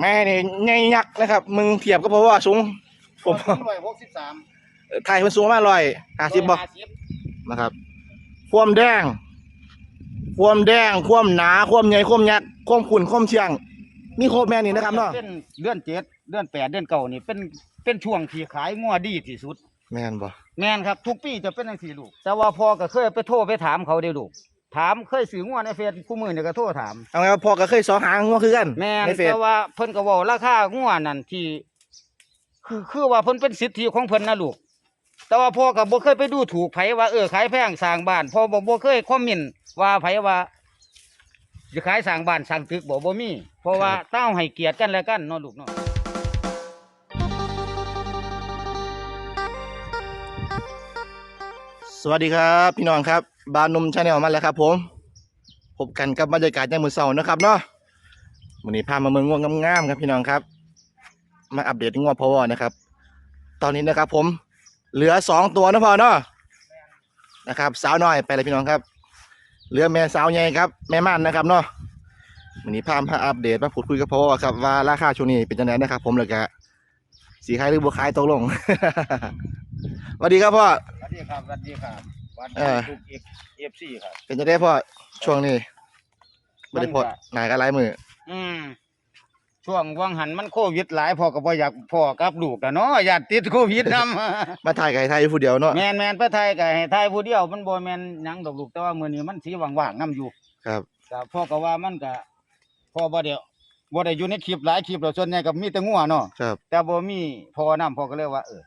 แม่นี่ใหญ่ยักษ์นะครับ มึงเทียบก็เพราะว่าสูง ผม ร้อยหกสิบสามไทยมันสูงมากร้อยห้าสิบบ่นะครับ ความแดง ความแดง ความหนา ความใหญ่ ความยักษ์ ความขุ่น ความเชียง มีครบแม่นี่นะครับเนาะ เป็นเดือนเจ็ดเดือนแปดเดือนเก้านี่เป็นเป็นช่วงที่ขายงัวดีที่สุด แม่นบ่ แม่นครับ ทุกปีจะเป็นจังซี่ลูก แต่ว่าพ่อก็เคยไปโทรไปถามเขาเด้ลูก ถามเคยซื้องัวในเฟซคู่มือเนี่ยก็โทรถามเอาไงว่าพ่อก็เคยสอหางงัวคือกันแม่นในเฟซแต่ว่าเพิ่นก็เว้าราคางัวนั่นที่คือคือว่าเพิ่นเป็นสิทธิของเพิ่นนะลูก แต่ว่าพ่อก็บ่เคยไปดูถูกไผว่าเออขายแพงสร้างบ้านพ่อบ่บ่เคยคอมเมนต์ว่าไผว่าจะขายสร้างบ้านสร้างตึกบ่บ่มีเพราะว่าเต้าให้เกียรติกันและกันเนาะลูกเนาะสวัสดีครับ พี่น้องครับ บานนมชาแนลมาแล้วครับ ผมพบกันกับบรรยากาศยามมื้อเช้านะครับเนาะวันนี้พามาเมืองง่วงงามๆครับพี่น้องครับ มาอัปเดตง่วงพอวนะครับ ตอนนี้นะครับ ผม เหลือสองตัวนะพอเนาะนะครับ สาวน้อยไปเลยพี่น้องครับ เหลือแม่สาวใหญ่ครับ แม่ม่านนะครับเนาะวันนี้พามาอัปเดตมาพูดคุยกับพ่อครับว่าราคาช่วงนี้เป็นยังไงนะครับ ผมเลยกะสีขายหรือบัวขายตกลงสวัสดีครับพ่อสวัสดีครับสวัสดีครับ วัสเอดีอทุกเอฟซีครับ เป็นจะได้พ่อช่วงนี้ไม่ได้พดมันก็ หนายกันหลายมืออืมช่วงวังหันมันโควิดหลายพ่อก็บ่อยากพ่อกับลูกอะเนาะอยากติดโควิดนำมาถ่ายไก่ไทยอยู่ผู้เดียวเนาะ แมนแมนประไทยก็ให้ไทยผู้เดียวมันบ่แม่นหยังดอกลูกแต่ว่ามื้อนี้มันสิว่างๆนํอยู่ครับ ก็พ่อก็ว่ามันก็พ่อบ่ได้บ่ได้อยู่ในคลิปหลายคลิปแล้วส่วนใหญ่ก็มีแต่งัวเนาะครับ แต่บ่มีพ่อนํพ่อก็เลยว่าเออ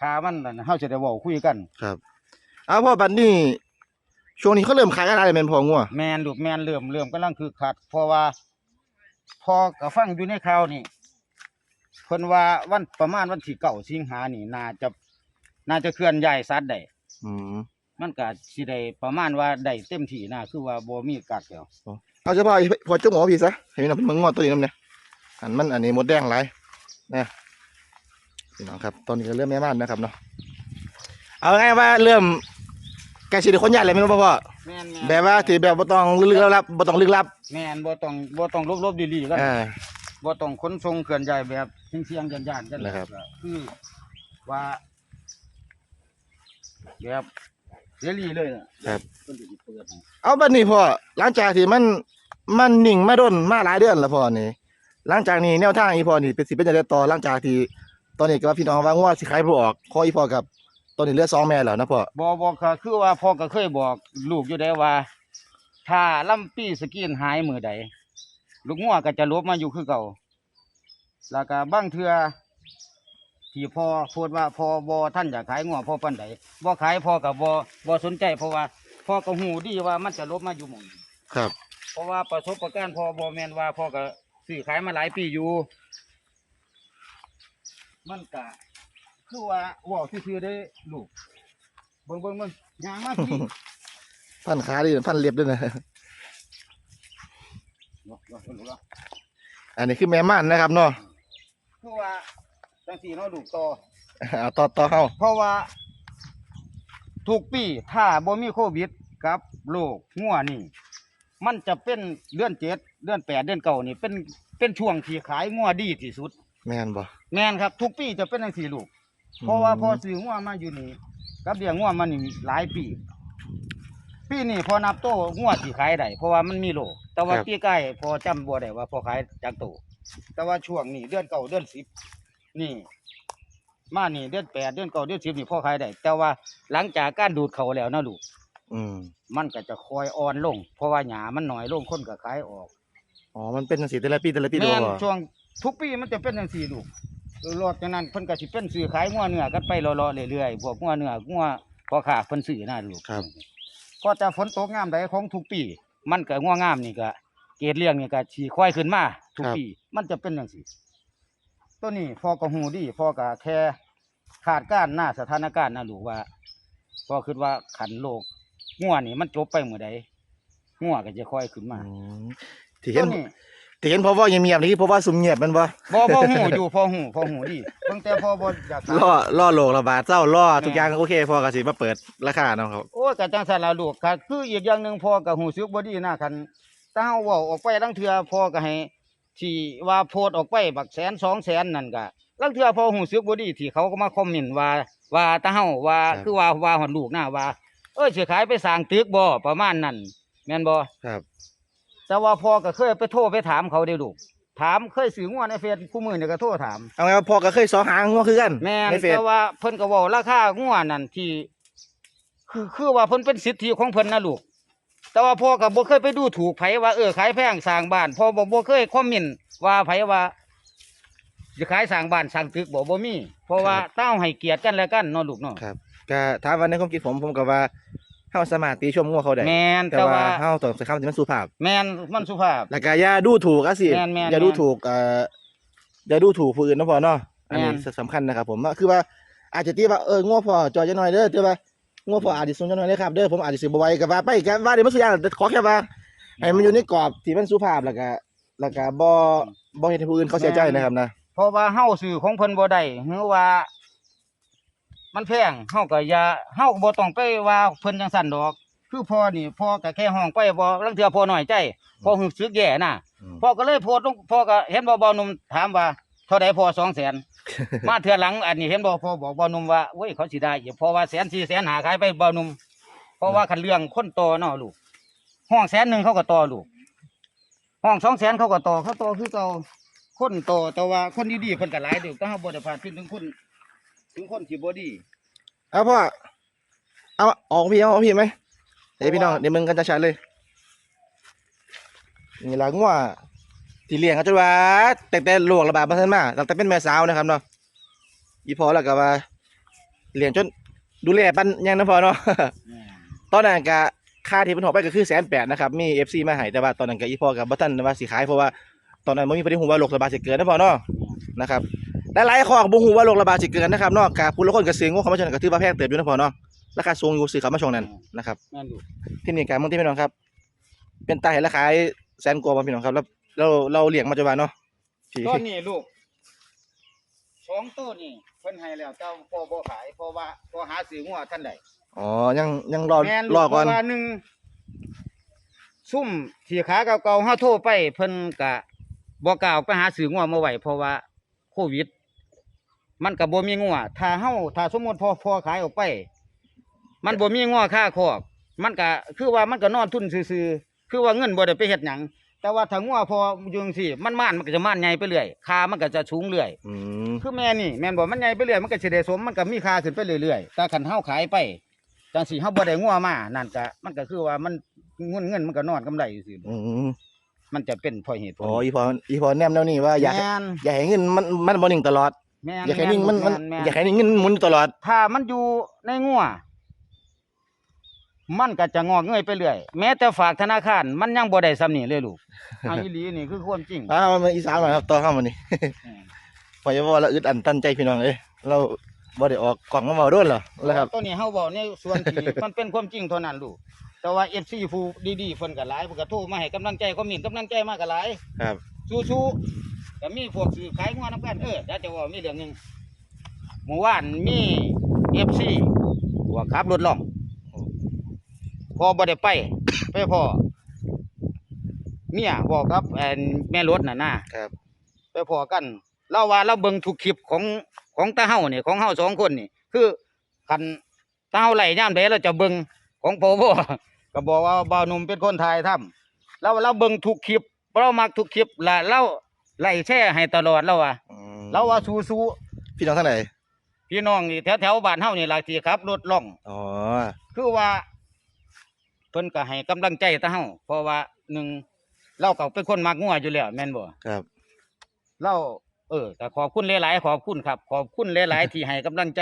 ค่ามันนั่นเฮาจะได้เว้าคุยกัน ครับ อ้าวพ่อบัดนี้ช่วงนี้เขาเริ่มขายอะไรเป็นพองัวแม่นลูกแม่นเริ่มเริ่มกำลังคือคักเพราะว่าพ่อก็ฟังอยู่ในข่าวนี่เพิ่นว่าวันประมาณวันที่เก้าสิงหานี่น่าจะ น่าจะเคลื่อนย้ายสัตว์ได้อืมมันก็สิได้ประมาณว่าได้เต็มที่นะคือว่าบ่มีกัดแล้วเอาเฉพาะไอ้พอจุกหมอพี่ซะเห็นไหมมันงอตัวนี้น้ำเนี่ยอันมันอันนี้หมดแดงหลายนะพี่น้องครับตอนนี้ก็เริ่มแม่ม่านนะครับเนาะเอาไงว่าเริ่ม แกสิได้คนใหญ่เลยไหมนบ่พ่อแม่นแบบว่าที่แบบบ่ต้องลึกลับบ่ต้องลึกลับแม่นบ่ต้องบ่ต้องลบๆดีๆกันอ่าบ่ต้องขนส่งเคลื่อนย้ายแบบเสี่ยงๆย่านๆกันนะครับ ก็คือว่าแบบเสรีเลยน่ะครับ เพิ่นสิเปิดให้เอาบัดนี้พ่อหลังจากที่มันมันนิ่งมาดนมาหลายเดือนแล้วพ่อนี่หลังจากนี้แนวทางอีพ่อนี่เป็นสิเป็นจังไดต่อหลังจากที่ตอนนี้ก็ว่าพี่น้องว่างัวสิขายบ่ออกขออีพ่อกับ ตอนนี้เหลือสองแม่แล้วนะพ่อบ่บ่ก็คือว่าพ่อก็เคยบอก ลูกอยู่ได้ว่า ถ้าลำปีสกินหายมือใดลูกงัวก็จะลบมาอยู่คือเก่า แล้วก็บางเทื่อที่พ่อพูดว่าพ่อบ่ท่านอยากขายงัวพ่อปานใดบ่ขายพ่อก็บ่บ่สนใจเพราะว่าพ่อก็ฮู้ดีว่ามันจะลบมาอยู่หม่องนี้ครับ เพราะว่าประสบการณ์พ่อบ่แม่นว่าพ่อก็ซื้อขายมาหลายปีอยู่ มันก็ คือว่าเว้าซื่อๆได้ลูกเบิ่งเบิ่งเบิ่งย่างมาพี่พันขาดีพันเรียบด้วยนะอันนี้คือแม่ม่านนะครับเนาะ คือว่าจังสี่เนาะลูกต่อ เอาต่อต่อเฮาเพราะว่า ทุกปีถ้าบ่มีโควิดกับโรคงัวนี่ มันจะเป็นเดือนเจ็ดเดือนแปดเดือนเก้านี่เป็นเป็นช่วงที่ขายงัวดีที่สุด แม่นบ่ แม่นครับ ทุกปีจะเป็นจังสี่ลูก เพราะว่าพอซื้องัวมาอยู่นี่กับเลี้ยงงัวมานี่หลายปีปีนี้พอนับโตงัวที่ขายได้เพราะว่ามันมีโลแต่ว่าปีใกล้พอจำบ่ได้ว่าพอขายจากโตแต่ว่าช่วงนี้เดือนเก้าเดือนสิบนี่ มานี่เดือนแปดเดือนเก้าเดือนสิบนี่พอขายได้แต่ว่าหลังจากการดูดเขาแล้วนะลูกอืมมันก็จะคอยอ่อนลง เพราะว่าหญ้ามันหน่อยลงคนก็ขายออก อ๋อ มันเป็นจังซี่แต่ละปีแต่ละปีเด้อแม่นบ่ช่วงทุกปีมันจะเป็นจังซี่ลูก รอดจากนั้นเพิ่นก็สิเป็นซื้อขายงัวเนื้อกันไปรอๆเรื่อยๆพวกงัวเนื้องัวพอขาเพิ่นซื้อน่ะลูกครับพอจะฝนตกงามใดของทุกปี มันก็งัวงามนี่ก็เกรดเลี้ยงนี่ก็สิค่อยขึ้นมาทุกปีมันจะเป็นจังซี่ตัวนี้พอก็ฮู้ดีพอก็แค่ขาดการณ์หน้าสถานการณ์นะลูกว่า พอคิดว่าขันโลกงัวนี่มันจบไปเมื่อใดงัวก็จะค่อยขึ้นมาอืมที่เห็ตัวน นี้ที่เห็นเพราะว่าเงียบๆนี่เพราะว่าซุ่มเงียบแมันบ่บ่บ่หูอยู่พอหูพอหูดีเพิ่งแต่พอบ่อยากถามล่อล่อโลกระบาดเจ้าล่อแม่ทุกอย่างโอเคพอก็สิมาเปิดราคาเนาะครับ โอ้ยก็จังซั่นล่ะลูกก็คืออีกอย่างหนึงพ่อก็หูสึกบ่ดีนะคันถ้าเฮาเว้าออกไปลังเทื่อพ่อก็ให้ที่ว่าโพสต์ออกไปบักแสนสองแสนนั่นก็ลางเทื่อพอหูซึกบ่ดีที่เขาก็มาคอมเมนต์ว่า ว่าตาเฮาว่าคือว่าว่าฮอดลูกนะว่า เอ้ยสิขายไปสร้างตึกบ่ประมาณนั้นแม่นบ่ ครับ แต่ว่าพ่อก็เคยไปโทรไปถามเขาเด้ลูกถามเคยซื้องัวในเฟซคู่มือนี่ก็โทรถามเอาไงว่าพ่อก็เคยสอหางงัวคือกันแม่นในเฟซแต่ว่าเพิ่นก็เว้าราคางัวนั่นที่คือคือว่าเพิ่นเป็นสิทธิของเพิ่นนะลูก แต่ว่าพ่อก็บ่เคยไปดูถูกไผว่าเออขายแพงสร้างบ้านพ่อบ่บ่เคยคอมเมนต์ว่าไผว่าจะขายสร้างบ้านสร้างตึกบ่บ่มี เพราะว่าเต้าให้เกียรติกันและกันเนาะลูกเนาะครับก็ถามว่าในความคิดผมผมก็ว่า เฮาสามารถตีชมงัวเขาได้แม่นแต่แต่ว่าว่าเฮาต้องใช้คำที่มันสุภาพแม่นมันสุภาพ แล้วก็อย่าดูถูกอะสิแม่นแม่นอย่าดูแม่นถูกเอ่ออย่าดูถูกผู้อื่นนะพ่อเนาะอันนี้แม่น สำคัญนะครับผมว่าคือว่าอาจจะตีว่าเอองัวพ่อจอจะหน่อยเด้อแต่ว่างัวพ่ออาจจะสูงจะหน่อยเด้อครับเด้อผมอาจจะสิบ่ไหวก็ว่าไปก็ว่าเดี๋ยวมันสุดยางแต่ขอแค่ว่าให้มันอยู่ในกรอบที่มันสุภาพแล้วก็แล้วก็บ่บ่เฮ็ดให้ผู้อื่นเขาเสียใจนะครับนะ เพราะว่าเฮาซื้อของเพิ่นบ่ได้หรือว่า มันแพงเฮาก็อย่าเฮาก็บ่ต้องไปว่าเพิ่นจังซั่นดอก คือพ่อนี่พ่อก็แค่ห้องไปบ่ลางเทื่อพ่อน้อยใจพ่อรู้สึกแย่น่ะอืมพ่อก็เลยโพสต์ลงพ่อก็เห็นบ่เบาหนุ่มถามว่าเท่าใดพ่อ200,000มาเทื่อหลังอันนี้เห็นบ่พ่อบอกเบาหนุ่มว่าเว้ยเขาสิได้อีกเพราะว่าแสนสี่แสนหาขายไปเบาหนุ่มเพราะว่าคันเรื่องคนต่อเนาะลูกห้องแสนหนึงเขาก็ต่อลูกห้องสองแสนเขาก็ต่อเขาต่อคือเก่าคนต่อแต่ว่าคนดีๆเพิ่นก็หลายเด้อแต่เฮาบ่ได้พาดพิงถึงคน ถึงคนที่บ่ดีเอาพ่อเอาออกพี่เอาออกพี่ไหมเดี๋ยวพี่น้องเดี๋ยวมึงกันจะชัดเลยนี่ละงัวที่เลี้ยงเขาจะว่าแต่แต่โรคระบาดมาทันมาตั้งแต่เป็นแม่สาวนะครับเนาะอีพอแล้วก็ว่าเลี้ยงจนดูแลปันยังนะพอเนาะตอนนั้นก็ค่าที่เพิ่นออกไปก็คือแสนแปดนะครับมี FC มาให้แต่ว่าตอนนั้นก็อีพอกับบ่ทันว่าสิขายเพราะว่าตอนนั้นบ่มีประเด็นฮู้ว่าโรคระบาดสิเกิดนะพอเนาะนะครับ หลายๆข้อก็บ่ฮู้ว่าโรคระบาดสิเกิดนะครับเนาะกะผู้ละคนก็ซื้องูเข้ามาชนก็ถือว่าแพงเติบอยู่นะพอเนาะราคาสูงอยู่ซื้อเข้ามาช่วงนั้นนะครับแม่นลูกที่นี่การมึงที่พี่น้องครับ เป็นตาเห็นราคาแสนกว่าบ่พี่น้องครับแล้วเราเราเลี้ยงมาจนว่าเนาะที่ตอนนี้ลูกสองตัวนี่เพิ่นให้แล้วแต่พ่อบ่ขายเพราะว่าพอหาซื้องัวท่านใดอ๋อยังยังรอแม่นรอก่อนเพราะว่าหนึ่งซุ่มที่ขาเก่าๆเฮาโทรไปเพิ่นก็บ่กล้าออกไปหาซื้องัวมาไว้เพราะว่าโควิด มันก็บ่มีงัวถ้าเฮาถ้าสมมุติพอพอขายออกไป มันบ่มีงัวค่าคอกมันก็คือว่ามันก็นอนทุนซื่อๆคือว่าเงินบ่ได้ไปเฮ็ดหยังแต่ว่าถ้างัวพออยู่จังซี่มันม่านมันก็จะม่านใหญ่ไปเรื่อยค่ามันก็จะสูงเรื่อย อืมคือแม่นี่แม่นบ่มันใหญ่ไปเรื่อยมันก็สิได้สมมันก็มีค่าขึ้นไปเรื่อยๆแต่คันเฮาขายไปจังสิเฮาบ่ได้งัวมานั่นก็มันก็คือว่ามันเงินเงินมันก็นอนกำไรอยู่ซื่ออืมมันจะเป็นเพราะเหตุผลอ๋ออีพออีพอแนมแล้วนี่ว่าอยากให้แม่น อยากให้เงินมันมันบ่นิ่งตลอด แม่นอยากให้นิ่งมันมันแแอยากให้เงินหมุนอยู่ตลอด ถ้ามันอยู่ในงัวมันก็จะงอกเงยไปเรื่อยแม้แต่ฝากธนาคารมันยังบ่ได้ซ้ำนี่เลยลูกอันอีหลีนี่คือความจริงอ่ามันอีสานมาครับต่อเข้ามานี่พอจะว่าเราอึดอันตันใจพี่น้องเอ้ยเราบ่ได้ออกกล่องมาเมาด้วยเหรอแล้วครับตัวนี้เฮาเว้าในส่วนที่มันเป็นความจริงเท่านั้นลูกแต่ว่า FC ผู้ดีๆเพิ่นก็หลายเพิ่นก็โทรมาให้กำลังใจคอมเมนต์กำลังใจมาก็หลายครับสู้ๆ ก็มีพวกซื้อขายงัวนำกันเออเดี๋ยวจะเว่ามีเรื่องหนึงเมื่อวานมี FC ว่าขับรถล่องพอบ่ได้ไปไปพ่อเมียบอกกับแอนแม่รถน่ะนะครับไปพอกันเราว่าเราเบิ่งทุกคลิปของของตาเฮานี่ของเฮาสองคนนี่คือคันตาเฮาไหลย่ามใดเราจะเบิ่งของพ่อบ่ก็บอกว่าบ่าวหนุ่มเป็นคนถ่ายทำเราเราเบิ่งทุกคลิปเรามักทุกคลิปและเรา ไล่แช่ให้ตลอดเราว่าอืมเราว่าสู้พี่น้องท่านไหนๆพี่น้องนี่แถวๆบ้านเฮานี่ล่ะที่ขับรถล่อง อ๋อคือว่าเพิ่นก็ให้กำลังใจตาเฮาเพราะว่าหนึ่งเราก็เป็นคนมักงัวอยู่แล้วแม่นบ่ครับเราเออก็ขอบคุณหลายๆขอบคุณครับ ขอบคุณหลายๆที่ให้กำลังใจ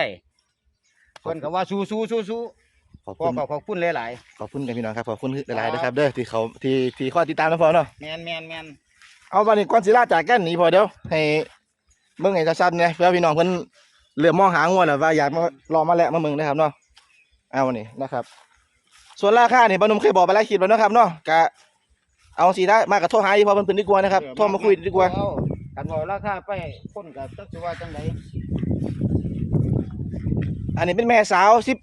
เพิ่นก็ว่าสู้ๆสู้ขอบๆพ่อคุณก็ขอบคุณหลายขอบคุณกันพี่น้องครับขอบคุณหลายๆนะครับเด้อที่เขาที่ที่ข้อติดตามนะพอเนาะๆแม่นแม่นแม่น เอาวันนี้ก่อนสิลาจากกันหนีพอเดี๋ยวให้เบิ่งให้ชัดๆเนี่ยเพื่อพี่น้องเพิ่นเริ่มมองหางัวแล้วว่าอยากมารอมาแล้วมาเมืองนะครับเนาะเอาวันนี้นะครับ ส่วนราคานี่บรรนุมเคยบอกไปแล้วคลิดแล้วนะครับเนาะกะเอาสีได้มากกับโทรหาอีพอเพิ่นเพิ่นดีกว่านะครับโทรมาคุยดีกว่าเอกันบอกราคาไปคนก็จักสิว่าจังไดอันนี้เป็นแม่สาวสิบ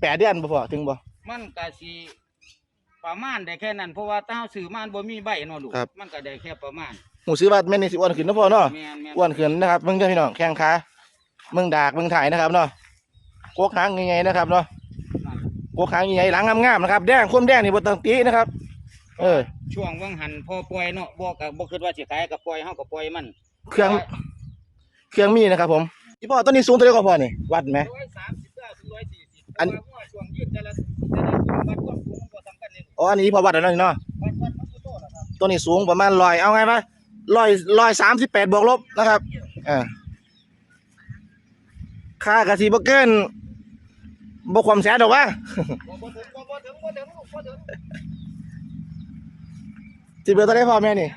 แปดเดือนบ่พอถึงบ่มันก็สิ ประมาณได้แค่นั้นเพราะว่าถ้าเฮาซื้อมามันบ่มีใบเนาะลูกครับ มันก็ได้แค่ประมาณหูซื้อว่าแม่นี่สิอ้วนขึ้นเนาะพ่อเนาะ แม่นแม่นอ้วนขึ้นนะครับมึงเจ้าพี่น้องแข้งขามึงดากมึงถ่ายนะครับเนาะโกกหางยังไงนะครับเนาะโกกหางยังไงหลังงามๆนะครับแดงคมแดงนี่บ่ต้องตีนะครับ เออ ช่วงวังหันพอปล่อยเนาะบ่ก็บ่คิดว่าสิขายก็ปล่อยเฮาก็ปล่อยมันเครื่อง เครื่องมีนะครับ ผมพี่พ่อต้นนี้สูงเท่าไหร่ก็พ่อนี่วัดไหม 139ถึง140อันเพราะว่าช่วงยืดแต่ละแต่ละช่วงวัดความ อ๋ออันนี้พอวัดแล้วเนาะนี่เนาะวัดวัดมันคือโตแล้วครับตัวนี้สูงประมาณร้อยเอาไงปะร้อยร้อยสามสิบแปดบวกลบนะครับอ่าค่ากะสีบเกินบวกความแสนดอกว่าบ่บ่ถึงบ่บ่ถึงบ่ถึงลูกบ่ถึงสิเบอร์ตัวได้พ่อแม่นี่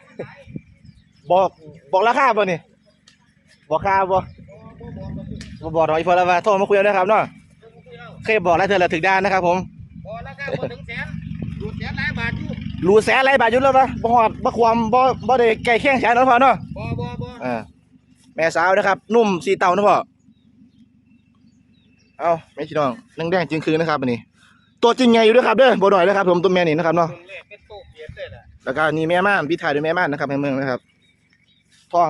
บอกบอกราคาบ่นี่บอกค่าบ่บ่บอกดอกอีพอแล้วว่าโทรมาคุยกันนะครับเนาะเคยบอกแล้วเธอละถึงด้านนะครับผมบ่ราคาบ่ถึงแสนดู แสนหลายบาทอยู่รู้แสนอะไรบาทอยู่แล้วปะบ่ฮอดบ่ความบ่บ่ได้ใกล้เคียงแสนเนาะพ่อเนาะบ่บ่บ่อ่าแม่สาวนะครับ นุ่มสีเต่านะพ่อเอาแม่พี่น้องนังแดงจริงคืนนะครับอันนี้ ตัวจริงใหญ่อยู่ด้วยครับเด้อบ่ดอยนะครับ ผมตัวแม่นี่นะครับเนาะเบิ่งเลขเป็นโตเกียรติเลยล่ะแล้วก็นี่แม่ม่านพี่ถ่ายด้วยแม่ม่านนะครับในเมืองนะครับท้อง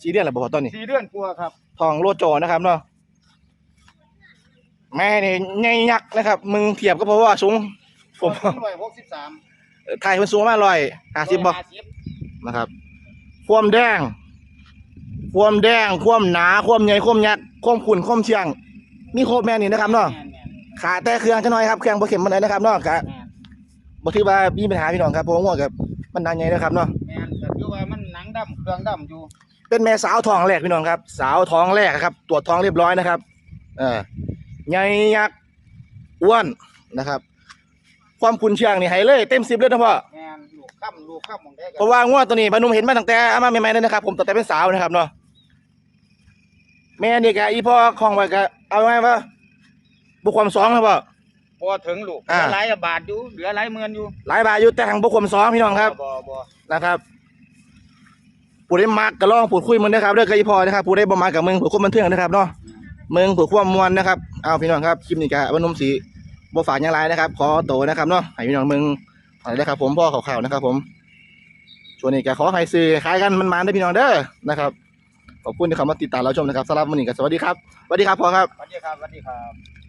สีเดือนละบ่พอตอนนี้สี่เดือนกลัวาครับท้องโลโจนะครับเนาะแม่นี่ใหญ่ยักษ์นะครับ มึงเทียบก็เพราะว่าสูง ผม163ถ่ายมันสูงประมาณร้อยห้าสิบบ่นะครับ ความแดง ความแดง ความหนา ความใหญ่ ความยักษ์ความขุ่น ความเชียง มีครบแม่นี่นะครับเนาะแม่นแม่นขาแต่เครื่องจะน้อยครับ เครื่องบ่เข็มมันเลยนะครับเนาะกะแม่นบ่ถือว่ามีปัญหาพี่น้องครับเพราะว่าง่วงกับมันดังใหญ่นะครับเนาะแม่นแต่คือว่ามันหนังดำเครื่องดำอยู่ เป็นแม่สาวท้องแรกพี่น้องครับ สาวท้องแรกครับ ตรวจท้องเรียบร้อยนะครับ เออใหญ่ยักษ์อ้วนนะครับ ความขุ่นเชียงนี่ให้เลย เต็มสิบเลยนะพ่อ แม่นลูกค่ำลูกค่ำหมองได้เพราะว่าง่วงตัวนี้บรรนุมเห็นมาตั้งแต่เอามาใหม่ๆเลยนะครับ ผมตั้งแต่เป็นสาวนะครับเนาะแม่นี่กะอีพ่อคล้องไว้กะเอาไงวะบุกความสองครับพ่อ พอถึงลูกเหอ่าลือหลายบาทอยู่เหลือหลายหมื่นอยู่หลายบาทอยู่แต่ทางบุกความสองพี่น้องครับ บ่บ่นะครับผู้ได้มักก็ลองพูดคุยมึงนะครับเรื่องกับอีพ่อนะครับผู้ได้บ่มักกับมึงผู้ความบันเทิงนะครับเนาะมึงผู้ความมวลนะครับเอาพี่น้องครับคลิปนี้กะบรรนุมสี บ่ฝากยังไรนะครับ ขอโตนะครับเนาะให้พี่น้องมึงอะไรนะครับ ผมพ่อข่าวๆนะครับ ผมช่วงนี้ก็ขอให้ซื้อขายกันมันมาได้พี่น้องเด้อนะครับขอบคุณที่เข้ามาติดตามเราชมนะครับสำหรับวันนี้ก็สวัสดีครับสวัสดีครับพ่อครับสวัสดีครับสวัสดีครับ